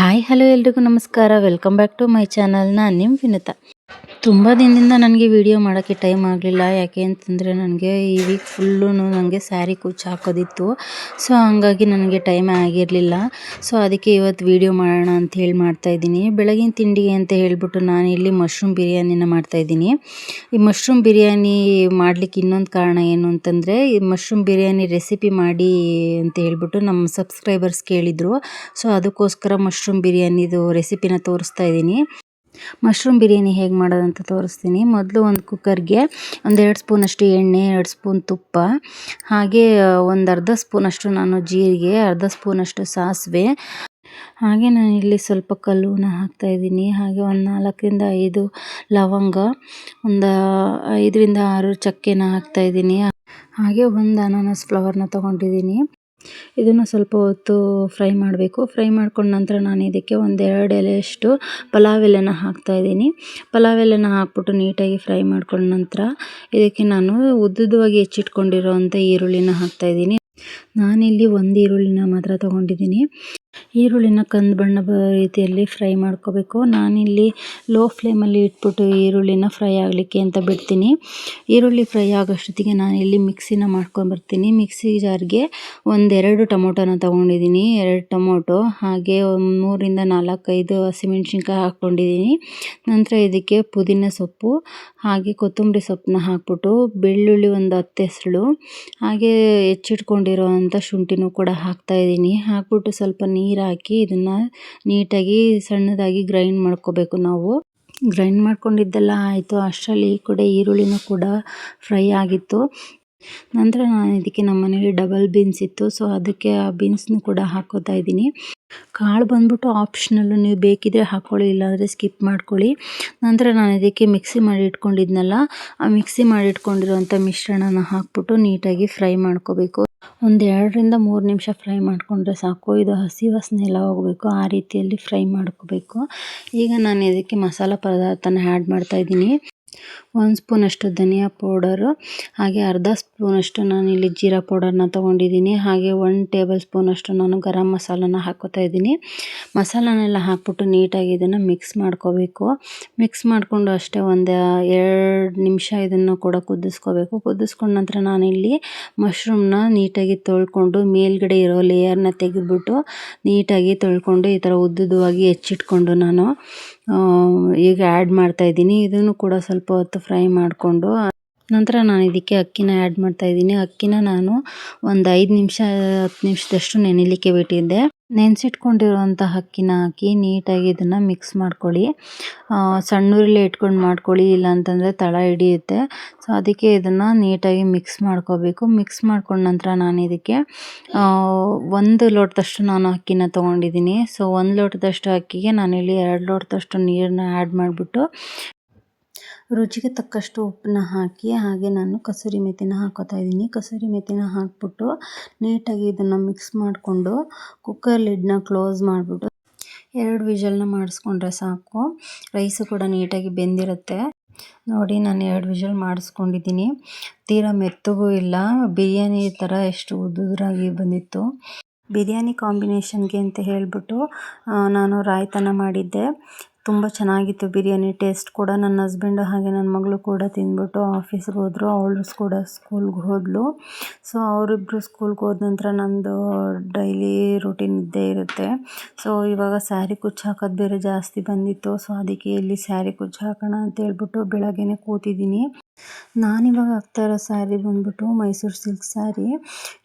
Hi hello ಎಲ್ರಿಗೂ ನಮಸ್ಕಾರ. Welcome back to my channel ನಾನು ನಿಮ್ಮ ವಿನುತಾ. ತುಂಬ ದಿನದಿಂದ ನನಗೆ ವಿಡಿಯೋ ಮಾಡೋಕ್ಕೆ ಟೈಮ್ ಆಗಲಿಲ್ಲ. ಯಾಕೆ ಅಂತಂದರೆ ನನಗೆ ಈ ವೀಕ್ ಫುಲ್ಲು ನನಗೆ ಸ್ಯಾರಿ ಕುಚ್ಚು ಹಾಕೋದಿತ್ತು. ಸೊ ಹಂಗಾಗಿ ನನಗೆ ಟೈಮ್ ಆಗಿರಲಿಲ್ಲ. ಸೊ ಅದಕ್ಕೆ ಇವತ್ತು ವಿಡಿಯೋ ಮಾಡೋಣ ಅಂತ ಹೇಳಿ ಮಾಡ್ತಾಯಿದ್ದೀನಿ ಬೆಳಗಿನ ತಿಂಡಿಗೆ ಅಂತ ಹೇಳಿಬಿಟ್ಟು ನಾನು ಇಲ್ಲಿ ಮಶ್ರೂಮ್ ಬಿರಿಯಾನಿನ ಮಾಡ್ತಾಯಿದ್ದೀನಿ ಈ ಮಶ್ರೂಮ್ ಬಿರಿಯಾನಿ ಮಾಡಲಿಕ್ಕೆ ಇನ್ನೊಂದು ಕಾರಣ ಏನು ಅಂತಂದರೆ, ಈ ಮಶ್ರೂಮ್ ಬಿರಿಯಾನಿ ರೆಸಿಪಿ ಮಾಡಿ ಅಂತ ಹೇಳಿಬಿಟ್ಟು ನಮ್ಮ ಸಬ್ಸ್ಕ್ರೈಬರ್ಸ್ ಕೇಳಿದರು. ಸೊ ಅದಕ್ಕೋಸ್ಕರ ಮಶ್ರೂಮ್ ಬಿರಿಯಾನಿದು ರೆಸಿಪಿನ ತೋರಿಸ್ತಾ ಇದ್ದೀನಿ. ಮಶ್ರೂಮ್ ಬಿರಿಯಾನಿ ಹೇಗೆ ಮಾಡೋದಂತ ತೋರಿಸ್ತೀನಿ. ಮೊದಲು ಒಂದು ಕುಕ್ಕರ್ಗೆ ಒಂದೆರಡು ಸ್ಪೂನಷ್ಟು ಎಣ್ಣೆ, ಎರಡು ಸ್ಪೂನ್ ತುಪ್ಪ, ಹಾಗೆ ಒಂದು ಅರ್ಧ ಸ್ಪೂನಷ್ಟು ನಾನು ಜೀರಿಗೆ, ಅರ್ಧ ಸ್ಪೂನಷ್ಟು ಸಾಸಿವೆ. ಹಾಗೆ ನಾನು ಇಲ್ಲಿ ಸ್ವಲ್ಪ ಕಲ್ಲುನ ಹಾಕ್ತಾಯಿದ್ದೀನಿ ಹಾಗೆ ಒಂದು ನಾಲ್ಕರಿಂದ ಐದು ಲವಂಗ, ಒಂದು ಐದರಿಂದ ಆರು ಚಕ್ಕೆನ ಹಾಕ್ತಾಯಿದ್ದೀನಿ ಹಾಗೆ ಒಂದು ಅನಾನಸ್ ಫ್ಲವರ್ನ ತೊಗೊಂಡಿದ್ದೀನಿ. ಇದನ್ನು ಸ್ವಲ್ಪ ಹೊತ್ತು ಫ್ರೈ ಮಾಡಬೇಕು. ಫ್ರೈ ಮಾಡ್ಕೊಂಡ ನಂತರ ನಾನು ಇದಕ್ಕೆ ಒಂದೆರಡು ಎಲೆಯಷ್ಟು ಪಲಾವ್ ಎಲೆನ ಹಾಕ್ತಾಯಿದ್ದೀನಿ ಪಲಾವ್ ಎಲೆನ ಹಾಕ್ಬಿಟ್ಟು ನೀಟಾಗಿ ಫ್ರೈ ಮಾಡ್ಕೊಂಡ ನಂತರ ಇದಕ್ಕೆ ನಾನು ಉದ್ದುದ್ದವಾಗಿ ಹೆಚ್ಚಿಟ್ಕೊಂಡಿರೋವಂಥ ಈರುಳ್ಳಿನ ಹಾಕ್ತಾಯಿದ್ದೀನಿ ನಾನಿಲ್ಲಿ ಒಂದು ಈರುಳ್ಳಿನ ಮಾತ್ರ ತೊಗೊಂಡಿದ್ದೀನಿ. ಈರುಳ್ಳಿನ ಕಂದು ಬಣ್ಣ ರೀತಿಯಲ್ಲಿ ಫ್ರೈ ಮಾಡ್ಕೋಬೇಕು. ನಾನಿಲ್ಲಿ ಲೋ ಫ್ಲೇಮಲ್ಲಿ ಇಟ್ಬಿಟ್ಟು ಈರುಳ್ಳಿನ ಫ್ರೈ ಆಗಲಿಕ್ಕೆ ಅಂತ ಬಿಡ್ತೀನಿ. ಈರುಳ್ಳಿ ಫ್ರೈ ಆಗೋಷ್ಟೊತ್ತಿಗೆ ನಾನಿಲ್ಲಿ ಮಿಕ್ಸಿನ ಮಾಡ್ಕೊಂಬರ್ತೀನಿ ಮಿಕ್ಸಿ ಜಾರ್ಗೆ ಒಂದೆರಡು ಟೊಮೊಟೊನ ತೊಗೊಂಡಿದ್ದೀನಿ. ಎರಡು ಟೊಮೊಟೊ, ಹಾಗೆ ಮೂರಿಂದ ನಾಲ್ಕೈದು ಹಸಿಮೆಣ್ಸಿನ್ಕಾಯಿ ಹಾಕ್ಕೊಂಡಿದ್ದೀನಿ. ನಂತರ ಇದಕ್ಕೆ ಪುದೀನ ಸೊಪ್ಪು, ಹಾಗೆ ಕೊತ್ತಂಬರಿ ಸೊಪ್ಪನ್ನ ಹಾಕ್ಬಿಟ್ಟು ಬೆಳ್ಳುಳ್ಳಿ ಒಂದು ಹತ್ತು ಹೆಸಳು, ಹಾಗೆ ಹೆಚ್ಚಿಟ್ಕೊಂಡಿರೋವಂಥ ಶುಂಠಿನೂ ಕೂಡ ಹಾಕ್ತಾಯಿದ್ದೀನಿ ಹಾಕ್ಬಿಟ್ಟು ಸ್ವಲ್ಪ ನೀರು ಹಾಕಿ ಇದನ್ನು ನೀಟಾಗಿ ಸಣ್ಣದಾಗಿ ಗ್ರೈಂಡ್ ಮಾಡ್ಕೋಬೇಕು ನಾವು. ಗ್ರೈಂಡ್ ಮಾಡ್ಕೊಂಡಿದ್ದೆಲ್ಲ ಆಯಿತು. ಅಷ್ಟರಲ್ಲಿ ಈ ಕಡೆ ಈರುಳ್ಳಿನೂ ಕೂಡ ಫ್ರೈ ಆಗಿತ್ತು. ನಂತರ ನಾನು ಇದಕ್ಕೆ ನಮ್ಮ ಮನೇಲಿ ಡಬಲ್ ಬೀನ್ಸ್ ಇತ್ತು. ಸೊ ಅದಕ್ಕೆ ಆ ಬೀನ್ಸ್ನು ಕೂಡ ಹಾಕೋತಾ ಇದ್ದೀನಿ. ಕಾಳು ಬಂದ್ಬಿಟ್ಟು ಆಪ್ಷನಲ್ಲು ನೀವು ಬೇಕಿದ್ರೆ ಹಾಕ್ಕೊಳ್ಳಿ ಇಲ್ಲಾಂದರೆ ಸ್ಕಿಪ್ ಮಾಡ್ಕೊಳ್ಳಿ. ನಂತರ ನಾನು ಇದಕ್ಕೆ ಮಿಕ್ಸಿ ಮಾಡಿ ಇಟ್ಕೊಂಡಿದ್ನಲ್ಲ, ಆ ಮಿಕ್ಸಿ ಮಾಡಿ ಇಟ್ಕೊಂಡಿರೋಂಥ ಮಿಶ್ರಣನ ಹಾಕ್ಬಿಟ್ಟು ನೀಟಾಗಿ ಫ್ರೈ ಮಾಡ್ಕೋಬೇಕು. ಒಂದು ಎರಡರಿಂದ ಮೂರು ನಿಮಿಷ ಫ್ರೈ ಮಾಡಿಕೊಂಡ್ರೆ ಸಾಕು. ಇದು ಹಸಿ ವಾಸನೆ ಎಲ್ಲ ಹೋಗಬೇಕು, ಆ ರೀತಿಯಲ್ಲಿ ಫ್ರೈ ಮಾಡ್ಕೋಬೇಕು. ಈಗ ನಾನು ಇದಕ್ಕೆ ಮಸಾಲ ಪದಾರ್ಥನ ಆ್ಯಡ್ ಮಾಡ್ತಾಯಿದ್ದೀನಿ ಒಂದು ಸ್ಪೂನಷ್ಟು ಧನಿಯಾ ಪೌಡರು, ಹಾಗೆ ಅರ್ಧ ಸ್ಪೂನಷ್ಟು ನಾನಿಲ್ಲಿ ಜೀರಾ ಪೌಡರ್ನ ತೊಗೊಂಡಿದ್ದೀನಿ. ಹಾಗೆ ಒನ್ ಟೇಬಲ್ ಸ್ಪೂನಷ್ಟು ನಾನು ಗರಂ ಮಸಾಲನ ಹಾಕೋತಾ ಇದ್ದೀನಿ. ಮಸಾಲನೆಲ್ಲ ಹಾಕ್ಬಿಟ್ಟು ನೀಟಾಗಿ ಇದನ್ನು ಮಿಕ್ಸ್ ಮಾಡ್ಕೋಬೇಕು. ಮಿಕ್ಸ್ ಮಾಡಿಕೊಂಡು ಅಷ್ಟೇ ಒಂದು ಎರಡು ನಿಮಿಷ ಇದನ್ನು ಕೂಡ ಕುದಿಸ್ಕೋಬೇಕು. ಕುದಿಸ್ಕೊಂಡ ನಂತರ ನಾನಿಲ್ಲಿ ಮಶ್ರೂಮ್ನ ನೀಟಾಗಿ ತೊಳ್ಕೊಂಡು ಮೇಲ್ಗಡೆ ಇರೋ ಲೇಯರ್ನ ತೆಗೆದುಬಿಟ್ಟು ನೀಟಾಗಿ ತೊಳ್ಕೊಂಡು ಈ ಥರ ಉದ್ದುದ್ದವಾಗಿ ಹೆಚ್ಚಿಟ್ಕೊಂಡು ನಾನು ಈಗ ಆ್ಯಡ್ ಮಾಡ್ತಾಯಿದ್ದೀನಿ ಇದನ್ನು ಕೂಡ ಸ್ವಲ್ಪ ಹೊತ್ತು ಫ್ರೈ ಮಾಡಿಕೊಂಡು, ನಂತರ ನಾನು ಇದಕ್ಕೆ ಅಕ್ಕಿನ ಆ್ಯಡ್ ಮಾಡ್ತಾಯಿದ್ದೀನಿ ಅಕ್ಕಿನ ನಾನು ಒಂದು ಐದು ನಿಮಿಷ, ಹತ್ತು ನಿಮಿಷದಷ್ಟು ನೆನೆಲಿಕ್ಕೆ ಬಿಟ್ಟಿದ್ದೆ. ನೆನೆಸಿಟ್ಕೊಂಡಿರುವಂಥ ಅಕ್ಕಿನ ಹಾಕಿ ನೀಟಾಗಿ ಇದನ್ನು ಮಿಕ್ಸ್ ಮಾಡ್ಕೊಳ್ಳಿ. ಸಣ್ಣೂರಲ್ಲೇ ಇಟ್ಕೊಂಡು ಮಾಡ್ಕೊಳ್ಳಿ, ಇಲ್ಲಾಂತಂದರೆ ತಳ ಹಿಡಿಯುತ್ತೆ. ಸೊ ಅದಕ್ಕೆ ಇದನ್ನು ನೀಟಾಗಿ ಮಿಕ್ಸ್ ಮಾಡ್ಕೋಬೇಕು. ಮಿಕ್ಸ್ ಮಾಡ್ಕೊಂಡ ನಂತರ ನಾನು ಇದಕ್ಕೆ ಒಂದು ಲೋಟದಷ್ಟು ನಾನು ಅಕ್ಕಿನ ತೊಗೊಂಡಿದ್ದೀನಿ. ಸೊ ಒಂದು ಲೋಟದಷ್ಟು ಅಕ್ಕಿಗೆ ನಾನಿಲ್ಲಿ ಎರಡು ಲೋಟದಷ್ಟು ನೀರನ್ನ ಆ್ಯಡ್ ಮಾಡಿಬಿಟ್ಟು ರುಚಿಗೆ ತಕ್ಕಷ್ಟು ಉಪ್ಪನ್ನ ಹಾಕಿ ಹಾಗೆ ನಾನು ಕಸೂರಿ ಮೆಥಿನ ಹಾಕೋತಾ ಇದ್ದೀನಿ. ಕಸೂರಿ ಮೆಥಿನ ಹಾಕ್ಬಿಟ್ಟು ನೀಟಾಗಿ ಇದನ್ನು ಮಿಕ್ಸ್ ಮಾಡಿಕೊಂಡು ಕುಕ್ಕರ್ ಲಿಡ್ನ ಕ್ಲೋಸ್ ಮಾಡಿಬಿಟ್ಟು ಎರಡು ವಿಜಲ್ನ ಮಾಡಿಸ್ಕೊಂಡ್ರೆ ಸಾಕು. ರೈಸು ಕೂಡ ನೀಟಾಗಿ ಬೆಂದಿರುತ್ತೆ. ನೋಡಿ ನಾನು ಎರಡು ವಿಷಲ್ ಮಾಡಿಸ್ಕೊಂಡಿದ್ದೀನಿ. ತೀರಾ ಮೆತ್ತಗೂ ಇಲ್ಲ. ಬಿರಿಯಾನಿ ಥರ ಎಷ್ಟು ಉದುರಾಗಿ ಬಂದಿತ್ತು. ಬಿರಿಯಾನಿ ಕಾಂಬಿನೇಷನ್ಗೆ ಅಂತ ಹೇಳಿಬಿಟ್ಟು ನಾನು ರಾಯ್ತನ ಮಾಡಿದ್ದೆ. ತುಂಬ ಚೆನ್ನಾಗಿತ್ತು ಬಿರಿಯಾನಿ ಟೇಸ್ಟ್ ಕೂಡ. ನನ್ನ ಹಸ್ಬೆಂಡು ಹಾಗೆ ನನ್ನ ಮಗಳು ಕೂಡ ತಿಂದ್ಬಿಟ್ಟು ಆಫೀಸ್ಗೆ ಹೋದರು. ಅವಳು ಕೂಡ ಸ್ಕೂಲ್ಗೆ ಹೋದಳು ಸೊ ಅವರಿಬ್ಬರು ಸ್ಕೂಲ್ಗೆ ಹೋದ ನಂತರ ನಮ್ಮದು ಡೈಲಿ ರೂಟೀನ್ ಇದ್ದೇ ಇರುತ್ತೆ. ಸೊ ಇವಾಗ ಸ್ಯಾರಿ ಕುಚ್ಚು ಹಾಕೋದು ಬೇರೆ ಜಾಸ್ತಿ ಬಂದಿತ್ತು. ಸೊ ಅದಕ್ಕೆ ಇಲ್ಲಿ ಸ್ಯಾರಿ ಕುಚ್ಚು ಹಾಕೋಣ ಅಂತ ಹೇಳ್ಬಿಟ್ಟು ಬೆಳಗ್ಗೆನೇ ಕೂತಿದ್ದೀನಿ. ನಾನಿವಾಗ ಹಾಕ್ತಾ ಇರೋ ಸ್ಯಾರಿ ಬಂದ್ಬಿಟ್ಟು ಮೈಸೂರು ಸಿಲ್ಕ್ ಸ್ಯಾರಿ.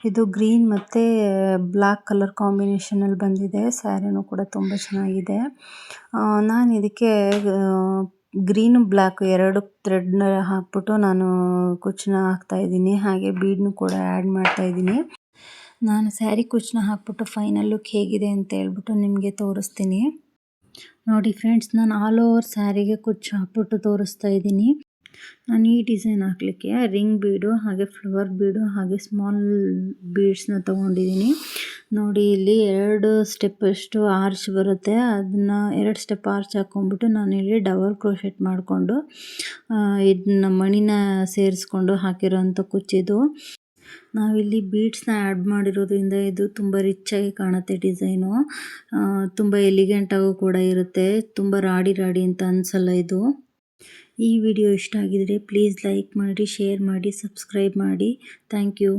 ಇದು ಗ್ರೀನ್ ಮತ್ತು ಬ್ಲ್ಯಾಕ್ ಕಲರ್ ಕಾಂಬಿನೇಷನಲ್ಲಿ ಬಂದಿದೆ. ಸ್ಯಾರಿನೂ ಕೂಡ ತುಂಬ ಚೆನ್ನಾಗಿದೆ. ನಾನು ಇದಕ್ಕೆ ಗ್ರೀನು ಬ್ಲ್ಯಾಕ್ ಎರಡು ಥ್ರೆಡ್ನ ಹಾಕ್ಬಿಟ್ಟು ನಾನು ಕುಚ್ಚನ್ನ ಹಾಕ್ತಾಯಿದ್ದೀನಿ ಹಾಗೆ ಬೀಡ್ನು ಕೂಡ ಆ್ಯಡ್ ಮಾಡ್ತಾಯಿದ್ದೀನಿ ನಾನು ಸ್ಯಾರಿ ಕುಚ್ಚನ್ನ ಹಾಕ್ಬಿಟ್ಟು ಫೈನಲ್ ಲುಕ್ ಹೇಗಿದೆ ಅಂತ ಹೇಳ್ಬಿಟ್ಟು ನಿಮಗೆ ತೋರಿಸ್ತೀನಿ. ನೋಡಿ ಫ್ರೆಂಡ್ಸ್, ನಾನು ಆಲ್ ಓವರ್ ಸ್ಯಾರಿಗೆ ಕುಚ್ಚು ಹಾಕ್ಬಿಟ್ಟು ತೋರಿಸ್ತಾ ಇದ್ದೀನಿ. ನಾನು ಈ ಡಿಸೈನ್ ಹಾಕಲಿಕ್ಕೆ ರಿಂಗ್ ಬೀಡು ಹಾಗೆ ಫ್ಲವರ್ ಬೀಡು ಹಾಗೆ ಸ್ಮಾಲ್ ಬೀಡ್ಸ್ನ ತೊಗೊಂಡಿದ್ದೀನಿ. ನೋಡಿ, ಇಲ್ಲಿ ಎರಡು ಸ್ಟೆಪ್ಪಷ್ಟು ಆರ್ಚ್ ಬರುತ್ತೆ. ಅದನ್ನು ಎರಡು ಸ್ಟೆಪ್ ಆರ್ಚ್ ಹಾಕ್ಕೊಂಬಿಟ್ಟು ನಾನಿಲ್ಲಿ ಡಬಲ್ ಕ್ರೋಶೆಟ್ ಮಾಡಿಕೊಂಡು ಇದನ್ನ ಮಣಿನ ಸೇರಿಸ್ಕೊಂಡು ಹಾಕಿರೋಂಥ ಕುಚ್ಚಿದು ನಾವಿಲ್ಲಿ ಬೀಡ್ಸ್ನ ಆ್ಯಡ್ ಮಾಡಿರೋದ್ರಿಂದ ಇದು ತುಂಬ ರಿಚ್ ಆಗಿ ಕಾಣುತ್ತೆ ಡಿಸೈನು. ತುಂಬ ಎಲಿಗೆಂಟಾಗೂ ಕೂಡ ಇರುತ್ತೆ. ತುಂಬ ರಾಡಿ ರಾಡಿ ಅಂತ ಅನ್ಸಲ್ಲ ಇದು. ಈ ವಿಡಿಯೋ ಇಷ್ಟ ಆಗಿದ್ರೆ ಪ್ಲೀಸ್ ಲೈಕ್ ಮಾಡಿ ಶೇರ್ ಮಾಡಿ ಸಬ್ಸ್ಕ್ರೈಬ್ ಮಾಡಿ. Thank you